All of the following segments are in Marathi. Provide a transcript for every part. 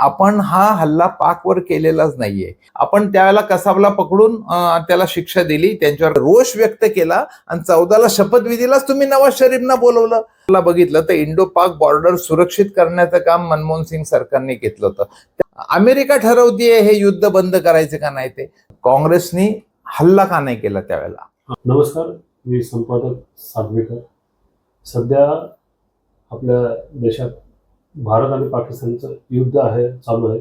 आपण हा हल्ला पाकवर केलेलाच नाहीये. आपण त्यावेळेला कसाबला पकडून त्याला शिक्षा दिली त्यांच्यावर रोष व्यक्त केला आणि चौदाला शपथविधीलाच तुम्ही नवाज शरीफना बोलवलं. मला बघितलं तर इंडो पाक बॉर्डर सुरक्षित करण्याचं काम मनमोहन सिंग सरकारने घेतलं होतं. अमेरिका ठरवतीये हे युद्ध बंद करायचे का नाही ते? काँग्रेसनी हल्ला का नाही केला त्यावेळेला? नमस्कार मी संपादक सागवेकर सध्या आपल्या देशात भारत आणि पाकिस्तानचं युद्ध आहे चालू आहे.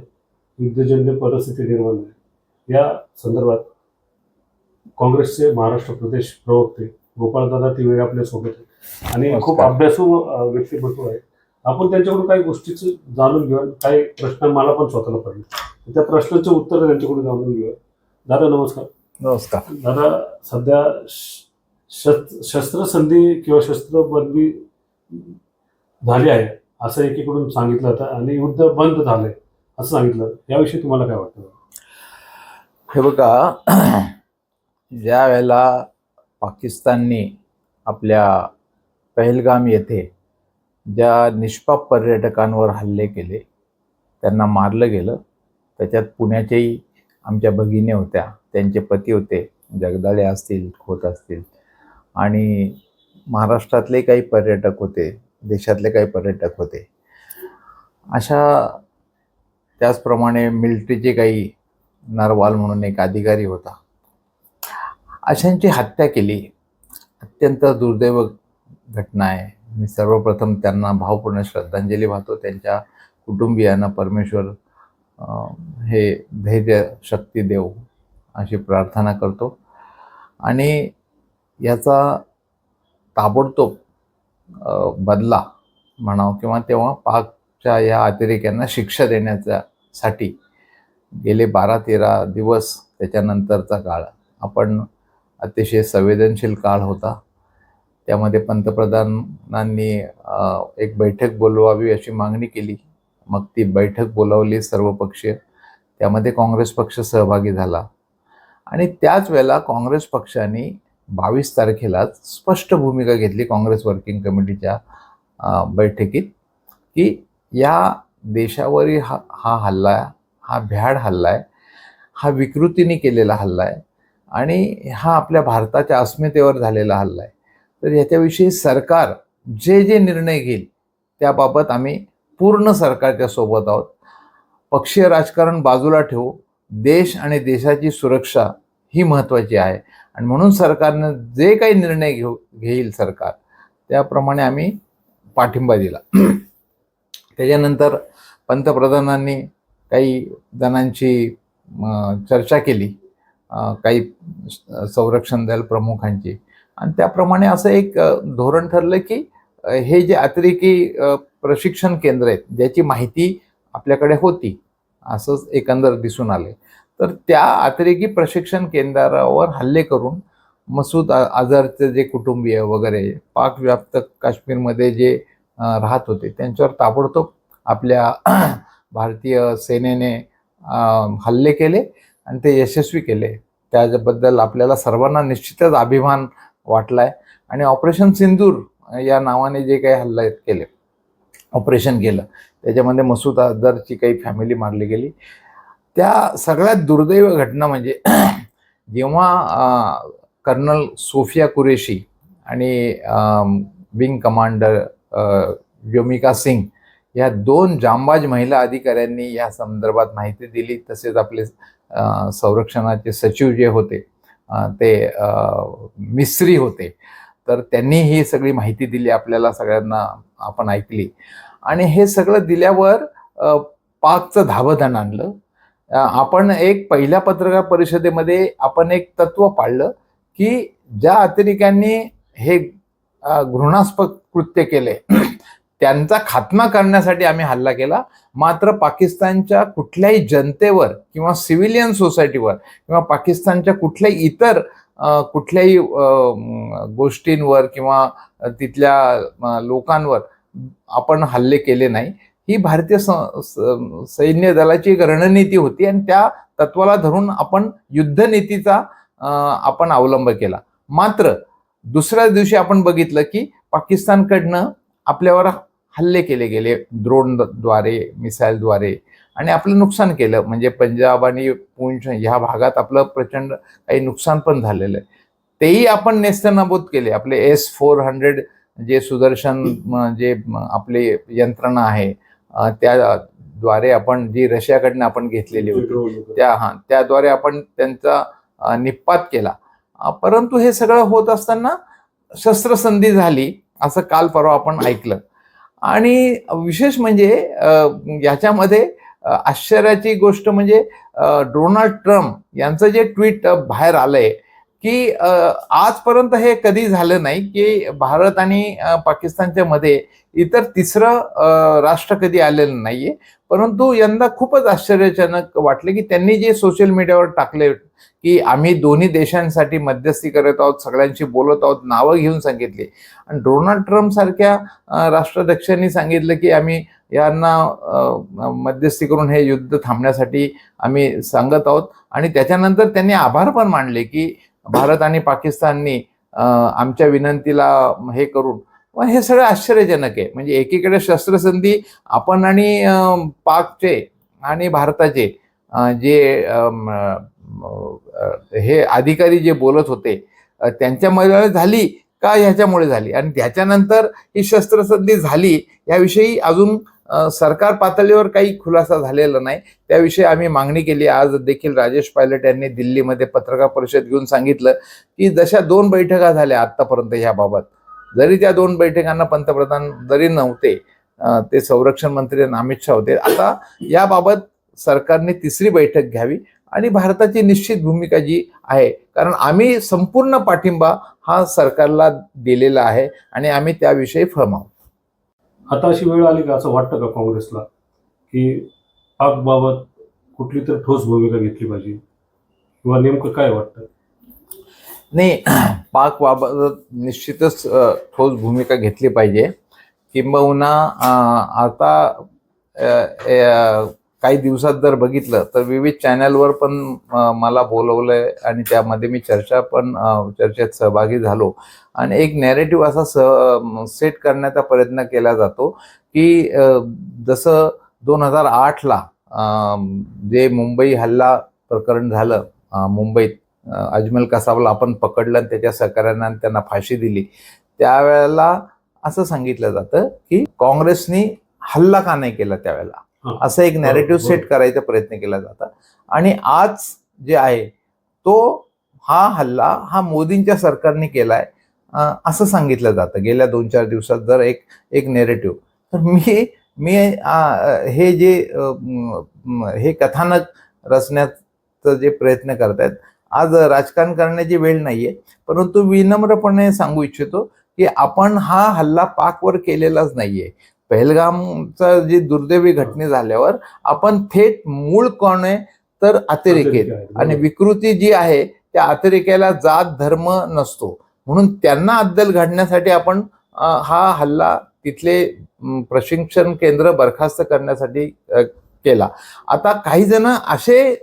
युद्धजन्य परिस्थिती निर्माण आहे. या संदर्भात काँग्रेसचे महाराष्ट्र प्रदेश प्रवक्ते गोपाळदादा तिवेरे आपल्यासोबत आहेत. आणि खूप. अभ्यासू व्यक्तिमत्व आहे. आपण त्यांच्याकडून काही गोष्टीचं जाणून घेऊया. काही प्रश्न मला पण स्वतःला पडले. त्या प्रश्नाचे उत्तर त्यांच्याकडून जाणून घेऊया. दादा नमस्कार. नमस्कार. दादा सध्या शस्त्रसंधी किंवा शस्त्रबंदी झाली आहे. असं एकीकडून सांगितलं होतं आणि युद्ध बंद झालंय असं सांगितलं याविषयी तुम्हाला काय वाटतं? हे बघा ज्या वेळेला पाकिस्तानने आपल्या पहलगाम येथे ज्या निष्पाप पर्यटकांवर हल्ले केले त्यांना मारलं गेलं त्याच्यात पुण्याच्याही आमच्या भगिनी होत्या त्यांचे पती होते जगदाळे असतील खोत असतील आणि महाराष्ट्रातले काही पर्यटक होते देशातले काही पर्यटक होते. अशा त्याचप्रमाणे मिलिटरीचे काही नरवाल म्हणून एक अधिकारी होता. अशांची हत्या केली. अत्यंत दुर्दैव घटना आहे. मी सर्वप्रथम त्यांना भावपूर्ण श्रद्धांजली वाहतो. त्यांच्या कुटुंबियांना परमेश्वर हे धैर्य शक्ती देव अशी प्रार्थना करतो. आणि याचा ताबडतोब बदला म्हणावं किंवा तेव्हा पाकच्या या अतिरेक्यांना शिक्षा देण्याच्यासाठी गेले बारा तेरा दिवस त्याच्यानंतरचा काळ. आपण अतिशय संवेदनशील काळ होता. त्यामध्ये पंतप्रधानांनी एक बैठक बोलवावी अशी मागणी केली. मग ती बैठक बोलावली सर्वपक्षीय त्यामध्ये काँग्रेस पक्ष सहभागी झाला. आणि त्याच वेळेला काँग्रेस पक्षाने बावीस तारखेलाच स्पष्ट भूमिका घेतली काँग्रेस वर्किंग कमिटीच्या बैठकीत की या देशावरील हा हा हल्ला हा भ्याड हल्ला आहे हा विकृतीने केलेला हल्ला आहे आणि हा आपल्या भारताच्या अस्मितेवर झालेला हल्ला आहे. तर याच्याविषयी सरकार जे जे निर्णय घेईल त्याबाबत आम्ही पूर्ण सरकारच्या सोबत आहोत. पक्षीय राजकारण बाजूला ठेवू देश आणि देशाची सुरक्षा ही महत्त्वाची आहे. आणि म्हणून सरकारनं जे काही निर्णय घेऊ घेईल सरकार त्याप्रमाणे आम्ही पाठिंबा दिला. त्याच्यानंतर पंतप्रधानांनी काही जणांची चर्चा केली. काही संरक्षण दल प्रमुखांची. आणि त्याप्रमाणे असं एक धोरण ठरलं की हे जे अतिरेकी प्रशिक्षण केंद्र आहेत ज्याची माहिती आपल्याकडे होती असंच एकंदर दिसून आले तर त्या अतिरेकी प्रशिक्षण केंद्रावर हल्ले करून मसूद अ- अझहरचे जे कुटुंबीय वगैरे पाकव्याप्त काश्मीरमध्ये जे राहत होते त्यांच्यावर ताबडतोब आपल्या भारतीय सेनेने हल्ले केले आणि ते यशस्वी केले. त्याबद्दल आपल्याला सर्वांना निश्चितच अभिमान वाटला आहे आणि ऑपरेशन सिंदूर या नावाने जे काही हल्ले केले ऑपरेशन केलं त्याच्यामध्ये मसूद अझहरची काही फॅमिली मारली गेली. त्या सगळ्यात दुर्दैव घटना म्हणजे जेव्हा कर्नल सोफिया कुरेशी आणि विंग कमांडर योमिका सिंग या दोन जांबाज महिला अधिकाऱ्यांनी या संदर्भात माहिती दिली. तसेच आपले संरक्षणाचे सचिव जे होते ते मिस्री मिस्त्री होते. तर त्यांनी ही सगळी माहिती दिली आपल्याला सगळ्यांना आपण ऐकली. आणि हे सगळं दिल्यावर पाकचं धाबधन आणलं. आपण एक पहिल्या पत्रकार परिषदेमध्ये आपण एक तत्व पाळलं की ज्या अतिरेक्यांनी हे घृणास्पद कृत्य केले त्यांचा खात्मा करण्यासाठी आम्ही हल्ला केला. मात्र पाकिस्तानच्या कुठल्याही जनतेवर किंवा सिव्हिलियन सोसायटीवर किंवा पाकिस्तानच्या कुठल्याही इतर कुठल्याही गोष्टींवर किंवा तिथल्या लोकांवर आपण हल्ले केले नाही. ही भारतीय स- स- सैन्य दलाची एक रणनीती होती आणि त्या तत्वाला धरून आपण युद्धनीतीचा आपण अवलंब केला. मात्र दुसऱ्या दिवशी आपण बघितलं की पाकिस्तानकडनं आपल्यावर हल्ले केले गेले द्रोणद्वारे मिसाईलद्वारे आणि आपलं नुकसान केलं. म्हणजे पंजाब आणि पूंछ ह्या भागात आपलं प्रचंड काही नुकसान पण झालेलं आहे. तेही आपण नेस्तनाबूत केले. आपले एस फोर हंड्रेड जे सुदर्शन जे आपले आपली यंत्रणा आहे त्याद्वारे आपण जी रशियाकडनं आपण घेतलेली होती त्या हा त्याद्वारे आपण त्यांचा निपात केला. परंतु हे सगळं होत असताना शस्त्रसंधी झाली असं काल परवा आपण ऐकलं. आणि विशेष म्हणजे याच्यामध्ये आश्चर्याची गोष्ट म्हणजे डोनाल्ड ट्रम्प यांचं जे ट्विट बाहेर आलंय की आजपर्यंत हे कधी झालं नाही की भारत आणि पाकिस्तानच्या मध्ये इतर तिसरं राष्ट्र कधी आलेलं नाहीये. परंतु यंदा खूपच आश्चर्यजनक वाटले की त्यांनी जे सोशल मीडियावर टाकले की आम्ही दोन्ही देशांसाठी मध्यस्थी करत आहोत सगळ्यांशी बोलत आहोत नावं घेऊन सांगितली. आणि डोनाल्ड ट्रम्प सारख्या राष्ट्राध्यक्षांनी सांगितलं की आम्ही यांना मध्यस्थी करून हे युद्ध थांबण्यासाठी आम्ही सांगत आहोत. आणि त्याच्यानंतर त्यांनी आभार पण मानले की भारत आणि पाकिस्ताननी आमच्या विनंतीला हे करून मग हे सगळं आश्चर्यजनक आहे. म्हणजे एकीकडे शस्त्रसंधी आपण आणि पाकचे आणि भारताचे जे हे अधिकारी जे बोलत होते त्यांच्यामध्ये त्यांच्यामुळे झाली का ह्याच्यामुळे झाली? आणि त्याच्यानंतर ही शस्त्रसंधी झाली याविषयी अजून सरकार पातळीवर काही खुलासा झालेला नाही. त्याविषयी आम्ही मागणी केली. आज देखील राजेश पायलट यांनी दिल्लीमध्ये पत्रकार परिषद घेऊन सांगितलं की जशा दोन बैठका झाल्या आत्तापर्यंत याबाबत जरी त्या दोन बैठकांना पंतप्रधान जरी नव्हते ते संरक्षण मंत्री अमित शहा होते आता याबाबत सरकारने तिसरी बैठक घ्यावी आणि भारताची निश्चित भूमिका जी आहे कारण आम्ही संपूर्ण पाठिंबा हा सरकारला दिलेला आहे आणि आम्ही त्याविषयी फर्म आता अशी वेळ आली का असं वाटतं का काँग्रेसला? की पाकबाबत कुठली तर ठोस भूमिका घेतली पाहिजे? किंवा नेमकं काय वाटतं? नाही पाकबाबत निश्चितच ठोस भूमिका घेतली पाहिजे. किंबहुना आता काही दिवसात जर बघितलं तर विविध चॅनलवर पण मला बोलवलंय आणि त्यामध्ये मी चर्चा पण चर्चेत सहभागी झालो. आणि एक नॅरेटिव्ह असा स सेट करण्याचा प्रयत्न केला जातो की जसं दोन हजार आठला जे मुंबई हल्ला प्रकरण झालं मुंबईत अजमल कसाबला आपण पकडलं आणि त्याच्या सहकार्यानं त्यांना फाशी दिली त्यावेळेला असं सांगितलं जातं की काँग्रेसनी हल्ला का नाही केला त्यावेळेला? असं एक नॅरेटिव्ह. सेट करायचा प्रयत्न केला जाता. आणि आज जे आहे तो हा हल्ला हा मोदींच्या सरकारने केलाय असं सांगितलं जातं. गेल्या दोन चार दिवसात जर एक एक नेरेटिव्ह तर मी मी हे जे हे कथानक रचण्याचा जे प्रयत्न करतायत आज राजकारण करण्याची वेळ नाहीये. परंतु विनम्रपणे सांगू इच्छितो की आपण हा हल्ला पाकवर केलेलाच नाहीये. पहलगामचा जी दुर्दैवी घटने झाल्यावर आपण थेट मूळ कोण आहे तर अतिरेकी आहेत. आहे. आणि विकृती जी आहे त्या अतिरेक्याला जात धर्म नसतो म्हणून त्यांना अद्दल घडण्यासाठी आपण हा हल्ला तिथले प्रशिक्षण केंद्र बरखास्त करण्यासाठी केला आता काही जण असे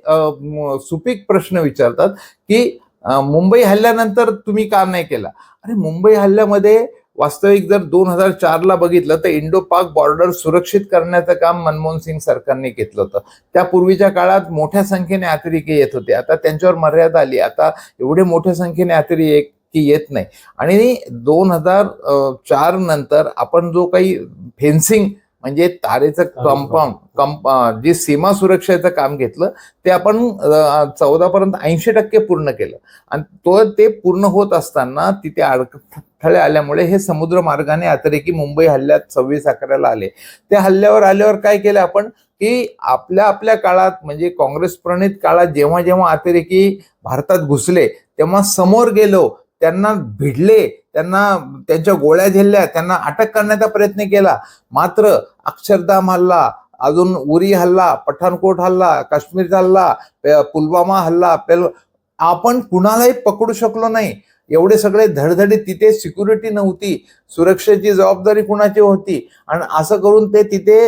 सुपीक प्रश्न विचारतात की मुंबई हल्ल्यानंतर तुम्ही का नाही केला अरे मुंबई हल्ल्यामध्ये वास्तविक जर दोन हजार चारला बघितलं तर इंडो पाक बॉर्डर सुरक्षित करण्याचं काम मनमोहन सिंग सरकारने घेतलं होतं. त्यापूर्वीच्या काळात मोठ्या संख्येने अतिरेकी येत होते. आता त्यांच्यावर मर्यादा आली. आता एवढे मोठ्या संख्येने अतिरेकी येत नाही. आणि दोन हजार चार नंतर आपण जो काही फेन्सिंग म्हणजे तारेचं कंपाऊंड कंप जे सीमा सुरक्षेचं काम घेतलं ते आपण चौदा पर्यंत ऐंशी टक्के पूर्ण केलं. आणि तो ते पूर्ण होत असताना तिथे अडथळे आल्यामुळे हे समुद्र मार्गाने अतिरेकी मुंबई हल्ल्यात सव्वीस अकराला आले. त्या हल्ल्यावर आल्यावर काय केलं आपण की आपल्या आपल्या काळात म्हणजे काँग्रेस प्रणित काळात जेव्हा जेव्हा अतिरेकी भारतात घुसले तेव्हा समोर गेलो त्यांना भिडले त्यांना त्यांच्या गोळ्या झेलल्या त्यांना अटक करण्याचा प्रयत्न केला. मात्र अक्षरधाम हल्ला अजून उरी हल्ला पठाणकोट हल्ला काश्मीरचा हल्ला पुलवामा हल्ला पेल आपण कुणालाही पकडू शकलो नाही. एवढे सगळे धडधडे तिथे सिक्युरिटी नव्हती. सुरक्षेची जबाबदारी कुणाची होती? आणि असं करून ते तिथे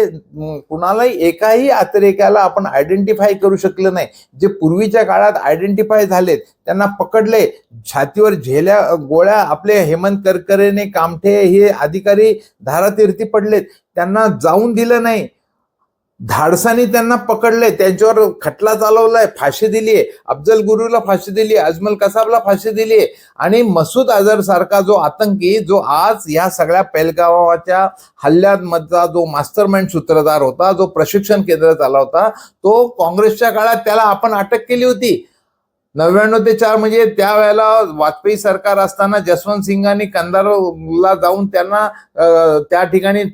कुणालाही एकाही अतिरेक्याला आपण आयडेंटिफाय करू शकलं नाही. जे पूर्वीच्या काळात आयडेंटिफाय झालेत त्यांना पकडले. छातीवर झेल्या गोळ्या आपले हेमंत करकरेने कामठे हे अधिकारी धारातीर्थी पडलेत. त्यांना जाऊन दिलं नाही. धाडसाने त्यांना पकडले त्यांच्यावर खटला चालवलाय फाशी दिलीये. अफजल गुरुला फाशी दिली अजमल कसाबला फाशी दिलीये. आणि मसूद अझहर सारखा जो आतंकी जो आज या सगळ्या पेलगावाच्या हल्ल्यामधचा जो मास्टरमाइंड सूत्रधार होता जो प्रशिक्षण केंद्र चालवता तो काँग्रेसच्या काळात त्याला आपण अटक केली होती. नव्याण्णव ते चार म्हणजे त्यावेळेला वाजपेयी सरकार असताना जसवंत सिंगांनी कंदारला जाऊन त्यांना त्या ठिकाणी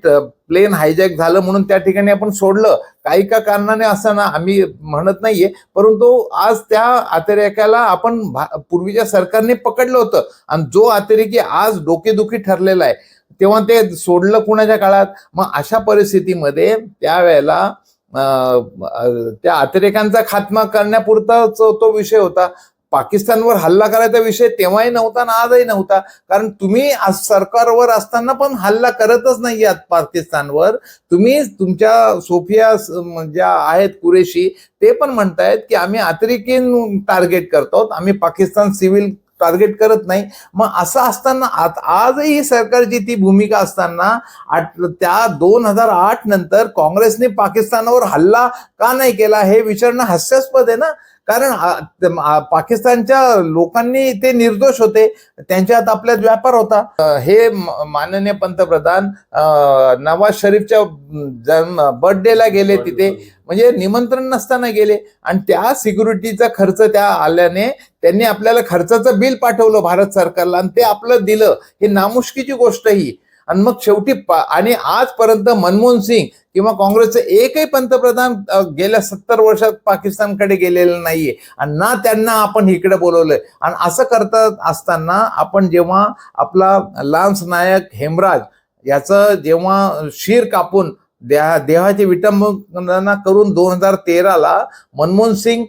प्लेन हायजॅक झालं म्हणून त्या ठिकाणी आपण सोडलं. काही का कारणाने असं ना आम्ही म्हणत नाहीये. परंतु आज त्या अतिरेक्याला आपण भा- पूर्वीच्या सरकारने पकडलं होतं. आणि जो अतिरेकी आज डोकेदुखी ठरलेला आहे तेव्हा ते सोडलं कुणाच्या काळात? मग अशा परिस्थितीमध्ये त्यावेळेला त्या अतिरेकांचा खात्मा करण्यापुरताच तो विषय होता. पाकिस्तानवर हल्ला करायचा विषय तेव्हाही नव्हता ना आजही नव्हता. कारण तुम्ही आज सरकारवर असताना पण हल्ला करतच नाही आहात पाकिस्तानवर. तुम्ही तुमच्या सोफिया ज्या म्हणजे आहेत कुरेशी ते पण म्हणतायत की आम्ही अतिरेकी टार्गेट करतो आम्ही पाकिस्तान सिव्हिल टार्गेट करत नाही. मग असं असताना आजही ही सरकारची ती भूमिका असताना आठ- त्या दोन हजार आठ नंतर काँग्रेसने पाकिस्तानावर हल्ला का नाही केला हे विचारणं हास्यास्पद आहे ना? कारण पाकिस्तानच्या लोकांनी ते निर्दोष होते. त्यांच्यात आपल्यात व्यापार होता. हे माननीय पंतप्रधान नवाज शरीफच्या जन्म बर्थडेला गेले तिथे. म्हणजे निमंत्रण नसताना गेले. आणि त्या सिक्युरिटीचा खर्च त्या आल्याने त्यांनी आपल्याला खर्चाचं बिल पाठवलं भारत सरकारला. आणि ते आपलं दिलं. ही नामुष्कीची गोष्ट ही. आणि मग शेवटी पा- आणि आजपर्यंत मनमोहन सिंग किंवा काँग्रेसचे एकही पंतप्रधान गेल्या सत्तर वर्षात पाकिस्तानकडे गेलेलं नाहीये. आणि ना त्यांना आपण इकडे बोलवलंय. आणि असं करत असताना आपण जेव्हा आपला लान्स नायक हेमराज याचं जेव्हा शिर कापून देहा देहाची विटंबना करून दोन हजार तेराला मनमोहन सिंग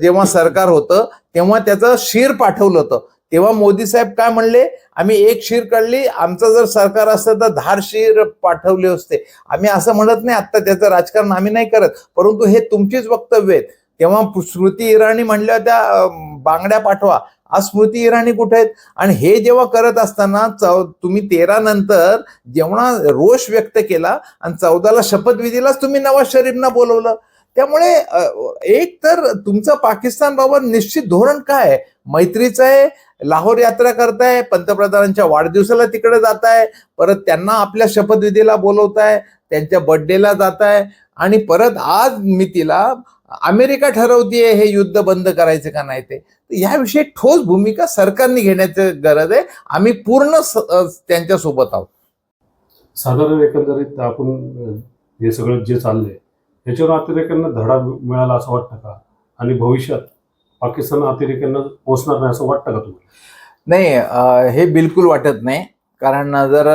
जेव्हा सरकार होतं तेव्हा त्याचं शिर पाठवलं होतं. तेव्हा मोदी साहेब काय म्हणले? आम्ही एक शिर काढली आमचं जर सरकार असतं तर धार शिर पाठवले असते. आम्ही असं म्हणत नाही आत्ता त्याचं राजकारण आम्ही नाही करत. परंतु हे तुमचीच वक्तव्य आहेत. तेव्हा स्मृती इराणी म्हणल्या त्या बांगड्या पाठवा. आज स्मृती इराणी कुठे आहेत? आणि हे जेव्हा करत असताना चौ तुम्ही तेरा नंतर जेव्हा रोष व्यक्त केला आणि चौदाला शपथविधीलाच तुम्ही नवाज शरीफना बोलवलं. त्यामुळे एक तर तुमचं पाकिस्तान बाबत निश्चित धोरण काय मैत्रीचं आहे लाहोर यात्रा करताय पंतप्रधानांच्या वाढदिवसाला तिकडे जाताय परत त्यांना आपल्या शपथविधीला बोलवताय त्यांच्या बर्थडेला जाताय आणि परत आज मी तिला अमेरिका ठरवतीये हे युद्ध बंद करायचं का नाही ते. याविषयी ठोस भूमिका सरकारने घेण्याची गरज आहे. आम्ही पूर्ण त्यांच्यासोबत त्यांच्यासोबत आहोत. साधारण एकंदरीत आपण हे सगळं जे चाललंय याच्यावर अतिरेक्यांना धडा मिळाला असं वाटतं का? आणि भविष्यात पाकिस्तान अतिरेक्यांना पोचणार नाही असं वाटतं का तुम्हाला? नाही हे बिलकुल वाटत नाही. कारण जर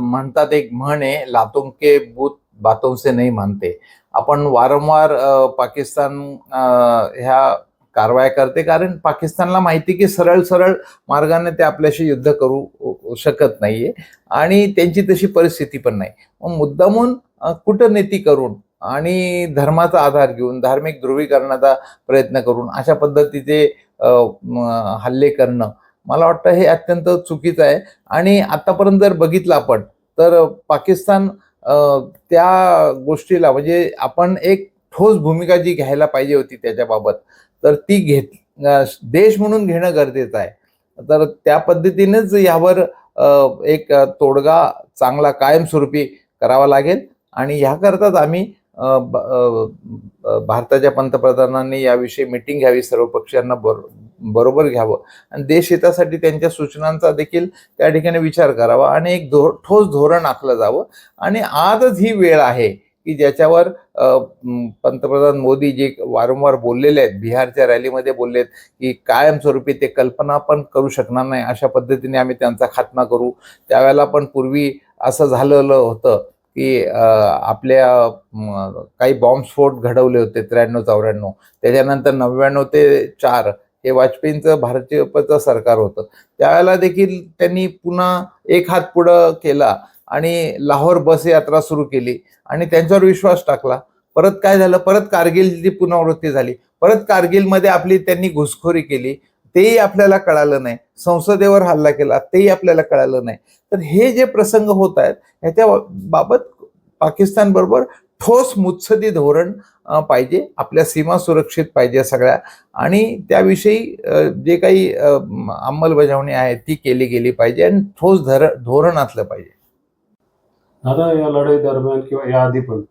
म्हणतात एक म्हण आहे लातों के बूत बातों से नाही मानते. आपण वारंवार पाकिस्तान ह्या कारवाया करते. कारण पाकिस्तानला माहिती की सरळ सरळ मार्गाने ते आपल्याशी युद्ध करू शकत नाहीये. आणि त्यांची तशी परिस्थिती पण नाही. मग मुद्दामून कूटनीती करून आणि धर्माचा आधार घेऊन धार्मिक ध्रुवीकरणाचा प्रयत्न करून अशा पद्धतीचे हल्ले करणं मला वाटतं हे अत्यंत चुकीचं आहे. आणि आतापर्यंत जर बघितलं आपण तर पाकिस्तान त्या गोष्टीला म्हणजे आपण एक ठोस भूमिका जी घ्यायला पाहिजे होती त्याच्याबाबत तर ती घेत देश म्हणून घेणं गरजेचं आहे. तर त्या पद्धतीनेच यावर एक तोडगा चांगला कायमस्वरूपी करावा लागेल. आणि ह्याकरताच आम्ही भारताच्या पंतप्रधानांनी याविषयी मिटिंग घ्यावी सर्व पक्षांना बर बरोबर घ्यावं. आणि देशहितासाठी त्यांच्या सूचनांचा देखील त्या ठिकाणी विचार करावा आणि एक धो ठोस धोरण आखलं जावं. आणि आजच ही वेळ आहे की ज्याच्यावर पंतप्रधान मोदी जे वारंवार बोललेले आहेत बिहारच्या रॅलीमध्ये बोललेत की कायमस्वरूपी ते कल्पना पण करू शकणार नाही अशा पद्धतीने आम्ही त्यांचा खात्मा करू. त्यावेळेला पण पूर्वी असं झालेलं होतं की आपल्या काही बॉम्बस्फोट घडवले होते त्र्याण्णव चौऱ्याण्णव. त्याच्यानंतर नव्याण्णव ते चार हे वाजपेयींचं भाजपचं सरकार होतं. त्यावेळेला देखील त्यांनी पुन्हा एक हात पुढं केला आणि लाहोर बस यात्रा सुरू केली आणि त्यांच्यावर विश्वास टाकला. परत काय झालं? परत कारगिलची पुनरावृत्ती झाली. परत कारगिलमध्ये आपली त्यांनी घुसखोरी केली. तेही आपल्याला कळालं नाही. संसदेवर हल्ला केला तेही आपल्याला कळालं नाही. तर हे जे प्रसंग होत आहेत ह्याच्या बाबत पाकिस्तान बरोबर ठोस मुत्सदी धोरण पाहिजे. आपल्या सीमा सुरक्षित पाहिजे सगळ्या. आणि त्याविषयी जे काही अंमलबजावणी आहे ती केली गेली पाहिजे आणि ठोस धर धोरण असलं पाहिजे. दादा या लढाई दरम्यान किंवा या आधी पण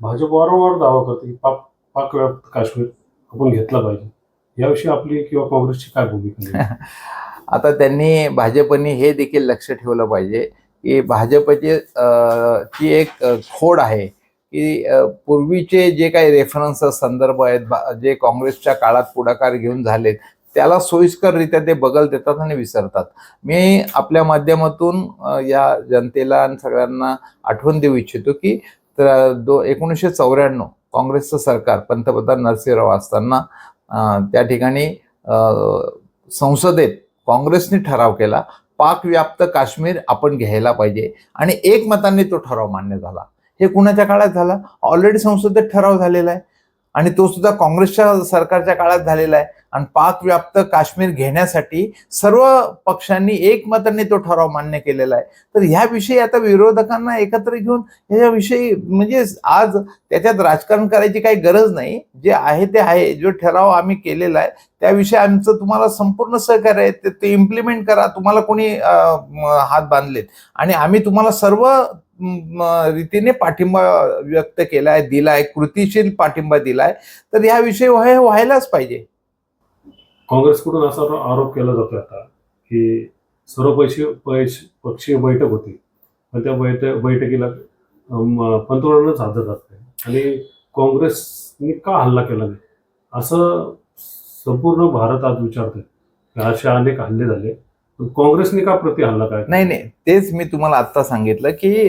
भाजप वारंवार दावा करते की पाक पाकव्याप्त काश्मीर आपण घेतला पाहिजे. याविषयी आपली किंवा काँग्रेसची काय भूमिका आता त्यांनी भाजपने हे देखील लक्ष ठेवलं पाहिजे की भाजपचे ती ची एक खोड आहे की पूर्वीचे जे काही रेफरन्स संदर्भ आहेत जे काँग्रेसच्या काळात पुढाकार घेऊन झालेत त्याला सोयीस्कररित्या ते बगल देतात आणि विसरतात. मी आपल्या माध्यमातून या जनतेला आणि सगळ्यांना आठवण देऊ इच्छितो की तर दो एकोणीसशे चौऱ्याण्णव काँग्रेसचं सरकार पंतप्रधान नरसिंहराव असताना त्या ठिकाणी संसदेत काँग्रेसने ठराव केला पाकव्याप्त काश्मीर आपण घ्यायला पाहिजे. आणि एकमताने तो ठराव मान्य झाला. हे कुणाच्या काळात झाला? ऑलरेडी संसदेत ठराव झालेला आहे. आणि तो सुद्धा काँग्रेसच्या सरकारच्या काळात झालेला आहे. आणि पाक व्याप्त काश्मीर घेण्यासाठी सर्व पक्षांनी एकमताने तो ठराव मान्य केलेला आहे. तर ह्याविषयी आता विरोधकांना एकत्र घेऊन ह्याविषयी म्हणजे आज त्याच्यात राजकारण करायची काही गरज नाही. जे आहे ते आहे. जो ठराव आम्ही केलेला आहे त्याविषयी आमचं तुम्हाला संपूर्ण सहकार्य आहे. ते- ते इम्प्लिमेंट करा. तुम्हाला कोणी हात बांधलेत. आणि आम्ही तुम्हाला सर्व रीतीने पाठिंबा व्यक्त केला आहे दिलाय कृतीशील पाठिंबा दिलाय तर ह्याविषयी व्हाय व्हायलाच पाहिजे. काँग्रेसकडून असा आरोप केला जातो आता की सर्वपक्षीय पैश- पक्षीय बैठक होती. पण त्या बैठक बैठकीला पंतप्रधानच हजर असते आणि काँग्रेसने का हल्ला केला नाही? असं संपूर्ण भारत आज विचारतोय. असे अनेक हल्ले झाले. काँग्रेसने का प्रति हल्ला काय नाही नाही. तेच मी तुम्हाला आत्ता सांगितलं की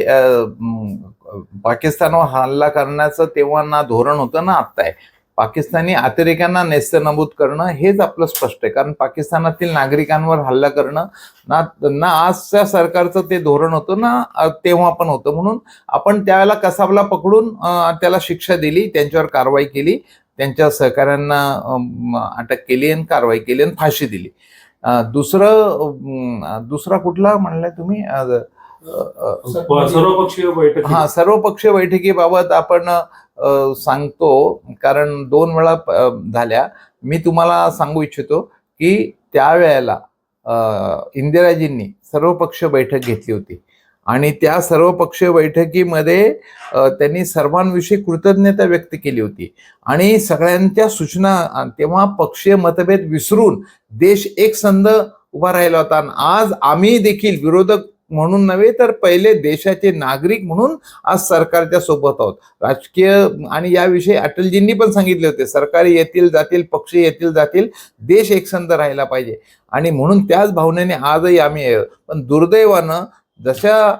पाकिस्तानवर हल्ला करण्याचं तेव्हा ना धोरण होतं ना आत्ता आहे. पाकिस्तानी अतिरेक्यांना नेस्तनाबूत करणं हेच आपलं स्पष्ट आहे. कारण पाकिस्तानातील नागरिकांवर हल्ला करणं ना ना आजच्या सरकारचं ते धोरण होतं ना तेव्हा पण होतं. म्हणून आपण त्यावेळेला कसाबला पकडून त्याला शिक्षा दिली त्यांच्यावर कारवाई केली त्यांच्या सहकाऱ्यांना अटक केली आणि कारवाई केली आणि फाशी दिली. दुसरं दुसरा कुठला म्हणलाय तुम्ही? सर्वपक्षीय बैठक. हा सर्व पक्षीय बैठकीबाबत आपण सांगतो. कारण दोन वेळा झाल्या. मी तुम्हाला सांगू इच्छितो की त्यावेळेला इंदिराजींनी सर्वपक्ष बैठक घेतली होती. आणि त्या सर्वपक्षीय बैठकीमध्ये त्यांनी सर्वांविषयी कृतज्ञता व्यक्त केली होती. आणि सगळ्यांच्या सूचना तेव्हा पक्षीय मतभेद विसरून देश एक संध उभा राहिला होता. आणि आज आम्ही देखील विरोधक म्हणून नव्हे तर पहिले देशाचे नागरिक म्हणून आज सरकारच्या सोबत आहोत. राजकीय आणि याविषयी अटलजींनी पण सांगितले होते सरकारी येतील जातील पक्ष येतील जातील देश एकसंध राहायला पाहिजे. आणि म्हणून त्याच भावनेने आजही आम्ही आहे. पण दुर्दैवानं जशा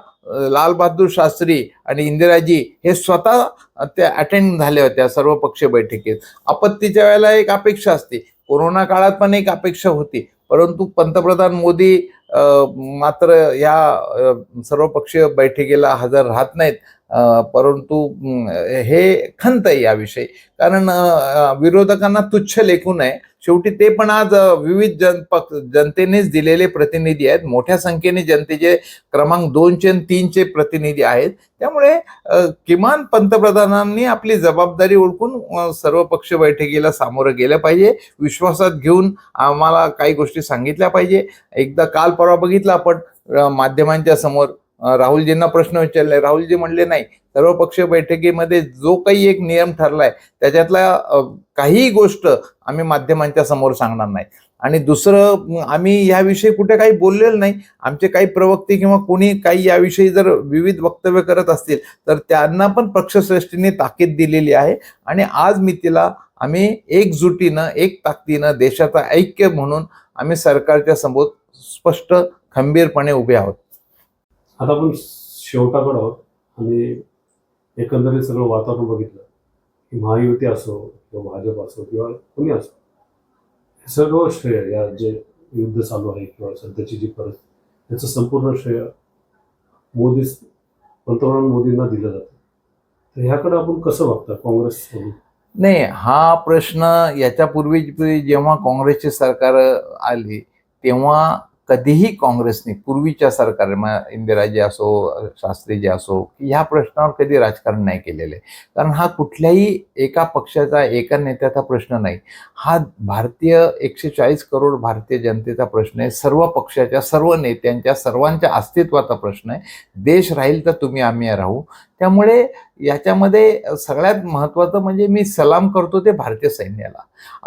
लालबहादूर शास्त्री आणि इंदिराजी हे स्वतः त्या अटेंड झाल्या होत्या सर्व पक्ष बैठकीत. आपत्तीच्या वेळेला एक अपेक्षा असते. कोरोना काळात पण एक अपेक्षा होती. परंतु पंतप्रधान मोदी मात्र या सर्वपक्षीय बैठकीला हजर राहत नाहीत. परंतु हे खंत आहे याविषयी. कारण विरोधकांना तुच्छ लेखू नये. शेवटी ते पण आज विविध जन पक्ष जनतेनेच दिलेले प्रतिनिधी आहेत. मोठ्या संख्येने जनतेचे क्रमांक दोनचे आणि तीनचे प्रतिनिधी आहेत. त्यामुळे किमान पंतप्रधानांनी आपली जबाबदारी ओळखून सर्वपक्ष बैठकीला सामोरं गेलं पाहिजे. विश्वासात घेऊन आम्हाला काही गोष्टी सांगितल्या पाहिजे. एकदा काल परवा बघितलं आपण माध्यमांच्या समोर राहुलजींना प्रश्न विचारले. राहुलजी म्हणले नाही सर्वपक्षीय बैठकीमध्ये जो काही एक नियम ठरलाय त्याच्यातला काही गोष्ट आम्ही माध्यमांच्या समोर सांगणार नाही. आणि दुसरं आम्ही याविषयी कुठे काही बोललेलं नाही. आमचे काही प्रवक्ते किंवा कोणी काही याविषयी जर विविध वक्तव्य करत असतील तर त्यांना पण पक्षश्रेष्ठीने ताकीद दिलेली आहे. आणि आज मी तिला आम्ही एकजुटीनं एक ताकदीनं देशाचा ऐक्य म्हणून आम्ही सरकारच्या समोर स्पष्ट खंबीरपणे उभे आहोत आता आपण शेवटाकडे आहोत आणि एकंदरीत सगळं वातावरण बघितलं की महायुती असो किंवा भाजप असो किंवा कोणी असो हे सर्व श्रेय या जे युद्ध चालू आहे किंवा सध्याची जी परिस्थिती याचं संपूर्ण श्रेय मोदी पंतप्रधान मोदींना दिलं जातं तर ह्याकडे आपण कसं बघता काँग्रेस? नाही हा प्रश्न याच्यापूर्वी जेव्हा काँग्रेसची सरकार आली तेव्हा कधीही काँग्रेसने पूर्वीच्या सरकार मग इंदिराजी असो शास्त्रीजी असो ह्या प्रश्नावर कधी राजकारण नाही केलेलं. आहे कारण हा कुठल्याही एका पक्षाचा एका नेत्याचा प्रश्न नाही. हा भारतीय एकशे चाळीस करोड भारतीय जनतेचा प्रश्न आहे. सर्व पक्षाच्या सर्व नेत्यांच्या सर्वांच्या अस्तित्वाचा प्रश्न आहे. देश राहील तर तुम्ही आम्ही राहू. त्यामुळे याच्यामध्ये सगळ्यात महत्त्वाचं म्हणजे मी सलाम करतो ते भारतीय सैन्याला.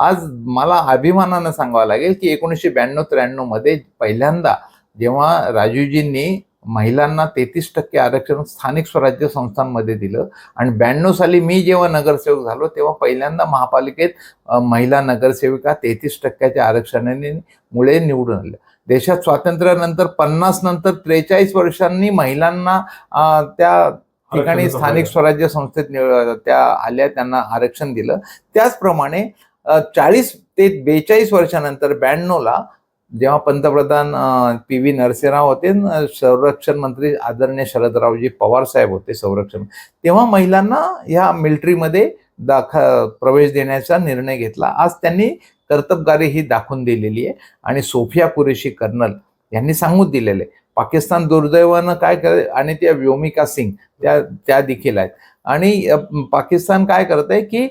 आज मला अभिमानानं सांगावं लागेल की एकोणीसशे ब्याण्णव त्र्याण्णवमध्ये पहिल्यांदा जेव्हा राजीवजींनी महिलांना तेहतीस टक्के आरक्षण स्थानिक स्वराज्य संस्थांमध्ये दिलं आणि ब्याण्णव साली मी जेव्हा नगरसेवक झालो तेव्हा पहिल्यांदा महापालिकेत महिला नगरसेविका तेहतीस टक्क्याच्या आरक्षणाने मुळे निवडून आल्या. देशात स्वातंत्र्यानंतर पन्नास नंतर त्रेचाळीस वर्षांनी महिलांना त्या ठिकाणी स्थानिक. स्वराज्य संस्थेत त्या आल्या त्यांना आरक्षण दिलं त्याचप्रमाणे चाळीस ते बेचाळीस वर्षानंतर ब्याण्णवला जेव्हा पंतप्रधान पी व्ही नरसिंहराव होते संरक्षण मंत्री आदरणीय शरदरावजी पवार साहेब होते संरक्षण तेव्हा महिलांना ह्या मिलिटरीमध्ये दाख प्रवेश देण्याचा निर्णय घेतला आज त्यांनी कर्तबगारी ही दाखवून दिलेली आहे आणि सोफिया कुरेशी कर्नल यांनी सांगून दिलेले. पाकिस्तान दुर्दैवानं काय कर आणि त्या व्योमिका सिंग त्या त्या देखील आहेत. आणि पाकिस्तान काय करत आहे की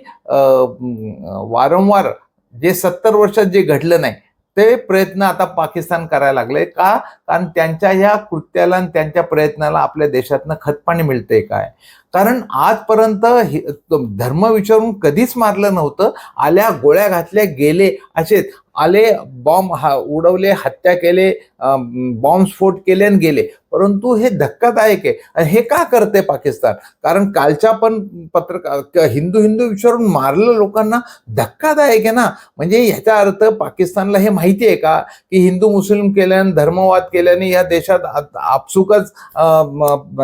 वारंवार जे सत्तर वर्षात जे घडलं नाही ते प्रयत्न आता पाकिस्तान करायला लागले का? कारण त्यांच्या ह्या कृत्याला आणि त्यांच्या प्रयत्नाला आपल्या देशातनं खतपाणी मिळतंय काय? कारण आजपर्यंत हि- धर्म विचारून कधीच मारलं नव्हतं. आल्या गोळ्या घातल्या गेले असेच. आले बॉम्ब हा उडवले हत्या केले बॉम्ब स्फोट केले आणि गेले. परंतु हे धक्कादायक आहे. आणि हे का करते पाकिस्तान? कारण कालच्या पण पत्रकार हिंदू हिंदू विचारून मारलं लोकांना धक्कादायक आहे ना. म्हणजे ह्याचा अर्थ पाकिस्तानला हे माहिती आहे का? की हिंदू मुस्लिम केल्याने धर्मवाद केल्याने या देशात आपसुकच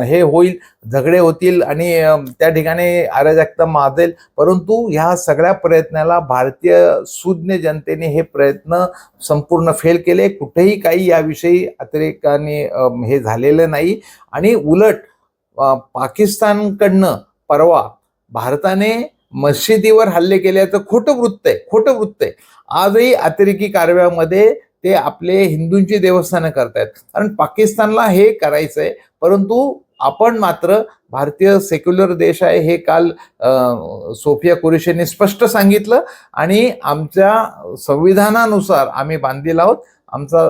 हे होईल झगडे होतील आणि त्या ठिकाणी अराजकता माजेल. परंतु ह्या सगळ्या प्रयत्नाला भारतीय सुज्ञ जनतेने हे प्रयत्न संपूर्ण फेल केले. कुठेही काही या याविषयी अतिरेकाने हे झालेलं नाही. आणि उलट पाकिस्तानकडनं परवा भारताने मशिदीवर हल्ले केल्याचं खोटं वृत्त आहे खोटं वृत्त आहे. आजही अतिरेकी कारवायामध्ये ते आपले हिंदूंची देवस्थानं करतायत. कारण पाकिस्तानला हे करायचंय परंतु आपण मात्र भारतीय सेक्युलर देश आहे हे काल सोफिया कुरेशीने स्पष्ट सांगितलं. आणि आमच्या संविधानानुसार आम्ही बांधील आहोत. आमचा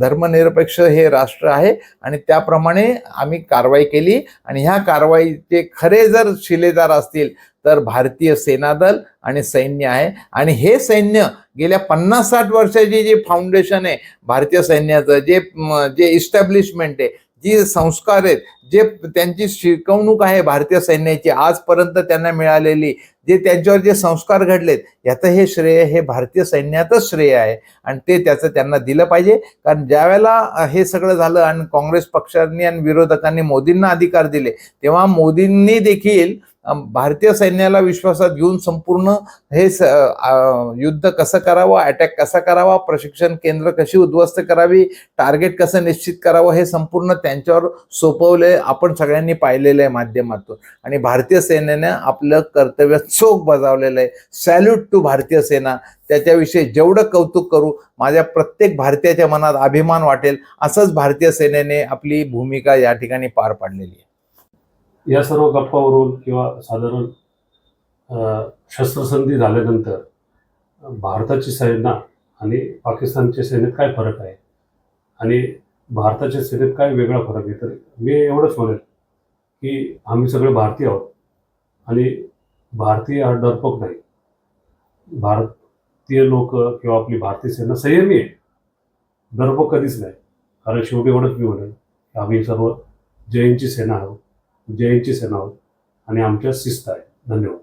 धर्मनिरपेक्ष हे राष्ट्र आहे आणि त्याप्रमाणे आम्ही कारवाई केली आणि ह्या कारवाईचे खरे जर शिलेदार असतील तर भारतीय सेनादल आणि सैन्य आहे. आणि हे सैन्य गेल्या पन्नास साठ वर्षाची जे फाउंडेशन आहे भारतीय सैन्याचं जे जे इस्टॅब्लिशमेंट आहे जी संस्कार आहेत जे त्यांची शिकवणूक आहे भारतीय सैन्याची आजपर्यंत त्यांना मिळालेली जे त्यांच्यावर जे संस्कार घडलेत याचं हे श्रेय हे भारतीय सैन्यातच श्रेय आहे. आणि ते त्याचं त्यांना दिलं पाहिजे. कारण ज्यावेळेला हे सगळं झालं आणि काँग्रेस पक्षांनी आणि विरोधकांनी मोदींना अधिकार दिले तेव्हा मोदींनी देखील भारतीय सैन्याला विश्वासात घेऊन संपूर्ण हे स- युद्ध कसं करावं अटॅक कसा करावा प्रशिक्षण केंद्र कशी उद्ध्वस्त करावी टार्गेट कसं निश्चित करावं हे संपूर्ण त्यांच्यावर सोपवले आपण सगळ्यांनी पाहिलेलं आहे माध्यमातून. आणि भारतीय सेनेनं आपलं कर्तव्य चोख बजावलेलं आहे. सॅल्यूट टू भारतीय सेना. त्याच्याविषयी जेवढं कौतुक करू माझ्या प्रत्येक भारतीयाच्या मनात अभिमान वाटेल असंच भारतीय सेनेने आपली भूमिका या ठिकाणी पार पाडलेली आहे. या सर्व गप्पावरून किंवा साधारण शस्त्रसंधी झाल्यानंतर भारताची सेना आणि पाकिस्तानच्या सेनेत काय फरक आहे? आणि भारताच्या सेनेत काय वेगळा फरक आहे? तर मी एवढंच म्हणेन की आम्ही सगळे भारतीय आहोत आणि भारतीय हा डरपोक नाही. भारतीय लोक किंवा आपली भारतीय सेना संयमी आहे. डरपोक कधीच नाही. कारण शेवटी एवढंच मी म्हणेल की आम्ही सर्व जैनची सेना आहोत. जैनची सेना आहोत आणि आमच्या शिस्त आहे. धन्यवाद.